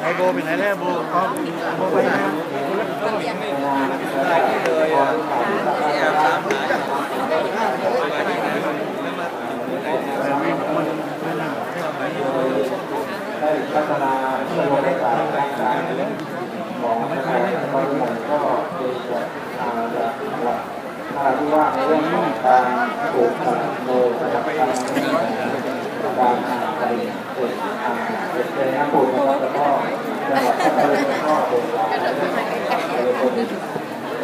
ไอโบไปไหนแล้วโบเอาโบไปไหนได้พัฒนาเพื่อให้การร่างกายของประชาชนก็เป็นจากอาจากหลักถ้าที่ว่าเรื่องของการปลูกผักโมนะครับการการอ่านไป เกิดอ่านเป็นน้ำปูนนะครับแล้วก็จังหวัดพัทลุงก็เป็น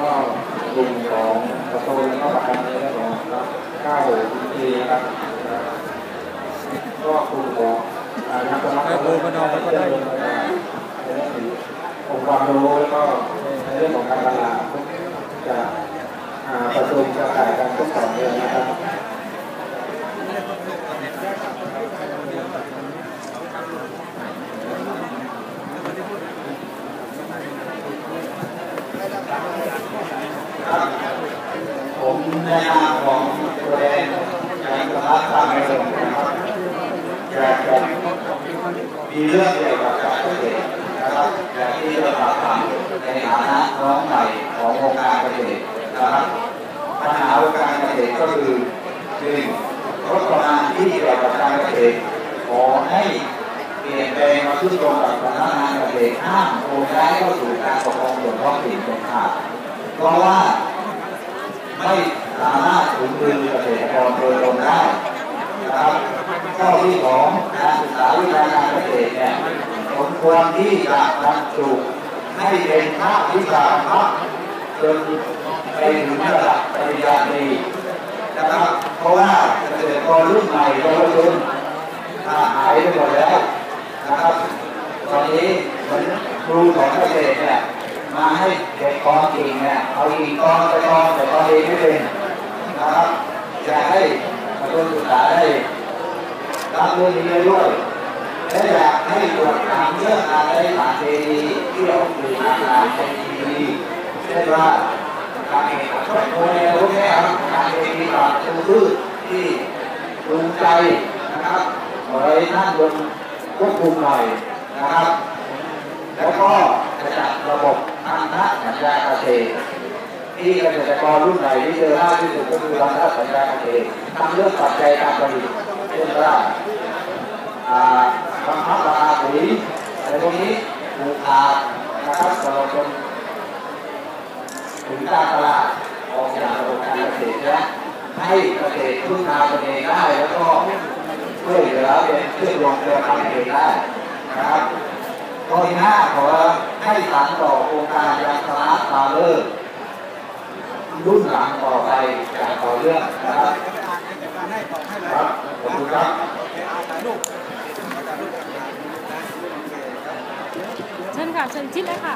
ก็กลุ่มของประตูแล้วก็ประกันในเรื่องของข้าวดีนะครับก็ครูบอกนักสมัครครูก็นอนก็ได้องค์ความรู้แล้วก็ในเรื่องของการตลาดจะประชุมจะถ่ายกันทุกสองเดือนนะครับ ผมในนามของตัวแทนจากสภาทางในส่วนนะครับอยากจะมีเรื่องเกี่ยวกับการเกษตรนะครับอยากที่จะถามในฐานะน้องใหม่ของวงการเกษตรนะครับปัญหาวงการเกษตรก็คือหนึ่งงบประมาณที่เกี่ยวกับการเกษตรขอให้เปลี่ยนแปลงมาขึ้นตรงกับสำนั กงานเกษตรห้ามโอนย้ายเข้าสู่การปกครองส่วนท้องถิ่นเด็ดขาดเพราะว่าไม่สามารถถึงมือเกษตรกรโดยตรงได้นะครับข้อที่สองการศึกษาวิชาการเกษตรเนี่ยสมควรที่จะบรรจุให้เป็นภาควิชาภาคจนไปถึงระดับปริญญาตรีนะครับเพราะว่าเกษตรกรรุ่นใหม่เยาวชนหายไปหมดแล้วนะครับ ตอนนี้เหมือนครูของเกษตรเนี่ยมาให้ เด็กองจริงเนี่ยเอาอีกกองไปกองแต่กองเองไม่เป็นนะครับอยากให้กระทรวงศึกษาได้รับเรื่องนี้ด้วยและอยากให้ตรวจตามเรื่องการใช้สารเคมีที่ออกสู่อากาศเป็นดีเช่นว่าการเก็บพวกนี้พวกนี้ครับการเคมีปรับปรุงพืชที่ปรุงใจนะครับขอให้ท่านบนควบคุมหน่อยนะครับ แล้วก็ จะจัดระบบพันธสัญญาเกษตรที่เกษตรกรรุ่นใหม่ที่เจอมากที่สุดก็คือพันธสัญญาเกษตรทำเรื่องปัจจัยการผลิตเช่นว่าอ่าบังคับราคาปุ๋ยอะไรพวกนี้ผูกขาดนะครับตลอดจนถึงการตลาดออกจากระบบการเกษตรนะให้เกษตรพึ่งพาตนเองได้แล้วก็ช่วยเหลือเป็นเครื่องรองเรือทำเองได้นะครับ ข้อที่ห้าขอให้สานต่อโครงการยางสมาร์ทฟารเลอร์รุ่นหลังต่อไปอย่างต่อเนื่องนะครับครับขอบคุณครับเชิญค่ะเชิญชิดเลยค่ะ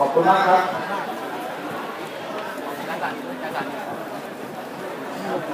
ขอบคุณมากครับ